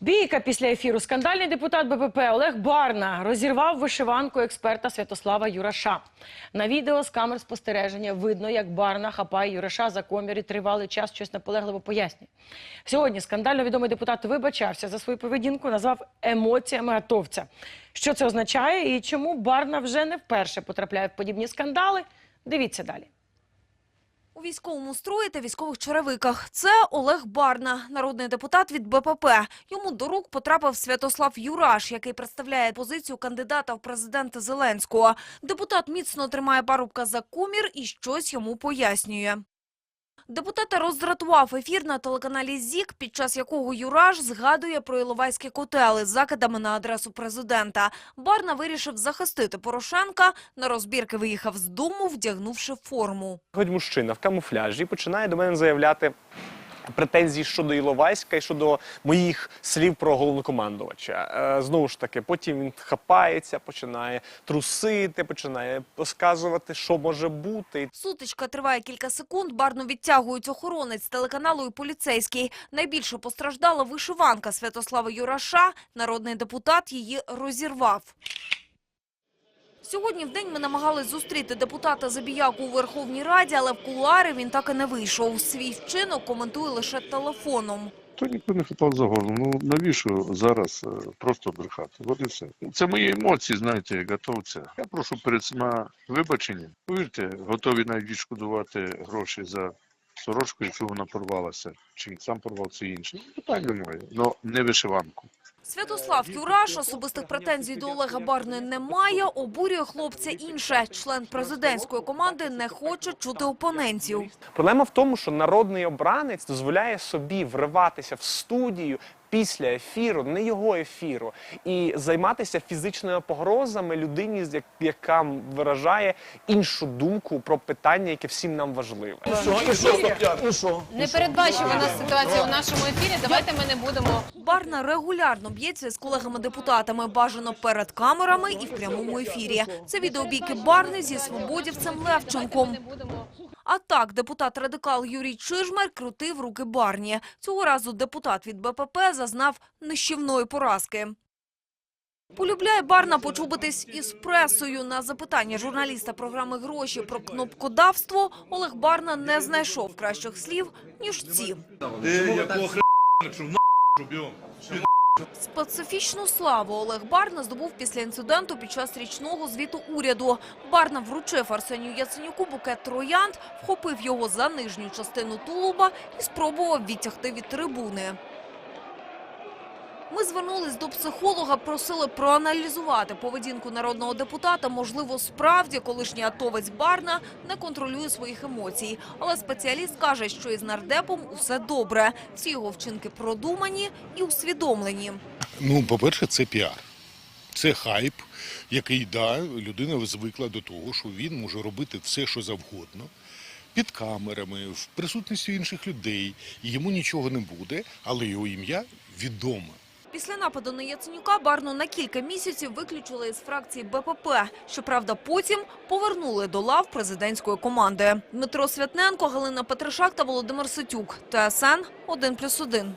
Бійка після ефіру. Скандальний депутат БПП Олег Барна розірвав вишиванку експерта Святослава Юраша. На відео з камер спостереження видно, як Барна хапає Юраша за комір і тривалий час щось наполегливо пояснює. Сьогодні скандально відомий депутат вибачався за свою поведінку, назвав емоціями атовця. Що це означає і чому Барна вже не вперше потрапляє в подібні скандали? Дивіться далі. У військовому строї та військових черевиках. Це Олег Барна, народний депутат від БПП. Йому до рук потрапив Святослав Юраш, який представляє позицію кандидата в президенти Зеленського. Депутат міцно тримає парубка за комір і щось йому пояснює. Депутата роздратував ефір на телеканалі ЗІК, під час якого Юраш згадує про Іловайські котели з закидами на адресу президента. Барна вирішив захистити Порошенка. На розбірки виїхав з дому, вдягнувши форму. Хоч мужчина в камуфляжі починає до мене заявляти претензії щодо Іловайська і щодо моїх слів про головнокомандувача. Е, знову ж таки, потім він хапається, починає трусити, починає розказувати, що може бути. Сутичка триває кілька секунд. Барну відтягують охоронець телеканалу і поліцейський. Найбільше постраждала вишиванка Святослава Юраша. Народний депутат її розірвав. Сьогодні в день ми намагались зустріти депутата Забіяку у Верховній Раді, але в кулуари він так і не вийшов. Свій вчинок коментує лише телефоном. То ніхто не хапав за голову. Ну навіщо зараз е, просто брехати? От і все. Це мої емоції, знаєте, готовця. Я прошу перед цими вибаченням. Повірте, готові навіть відшкодувати гроші за сорочку, якщо вона порвалася. Чи сам порвав це інше. Питань немає. Но не вишиванку. Святослав Юраш особистих претензій до Олега Барни немає. Обурює хлопця інше. Член президентської команди не хоче чути опонентів. Проблема в тому, що народний обранець дозволяє собі вриватися в студію після ефіру, не його ефіру, і займатися фізичними погрозами людині, з як- яка виражає іншу думку про питання, яке всім нам важливе. Непередбачувана ситуація у нашому ефірі. Давайте ми не будемо Барна регулярно б'ється з колегами-депутатами, бажано перед камерами і в прямому ефірі. Це відео бійки Барни зі свободівцем Левченком. А так, депутат-радикал Юрій Чижмар крутив руки Барні. Цього разу депутат від БПП зазнав нищівної поразки. Полюбляє Барна почубитись із пресою. На запитання журналіста програми «Гроші» про кнопкодавство Олег Барна не знайшов кращих слів, ніж ці. Ти якого хрена, що на б'єм? Специфічну славу Олег Барна здобув після інциденту під час річного звіту уряду. Барна вручив Арсенію Яценюку букет троянд, вхопив його за нижню частину тулуба і спробував відтягти від трибуни. Ми звернулись до психолога, просили проаналізувати поведінку народного депутата. Можливо, справді колишній атовець Барна не контролює своїх емоцій. Але спеціаліст каже, що із нардепом усе добре. Всі його вчинки продумані і усвідомлені. Ну, по-перше, це піар. Це хайп, який да, людина звикла до того, що він може робити все, що завгодно, під камерами, в присутності інших людей. Йому нічого не буде, але його ім'я відоме. Після нападу на Яценюка Барну на кілька місяців виключили із фракції БПП. Щоправда, потім повернули до лав президентської команди. Дмитро Святненко, Галина Петришак та Володимир Ситюк. ТСН 1+,1.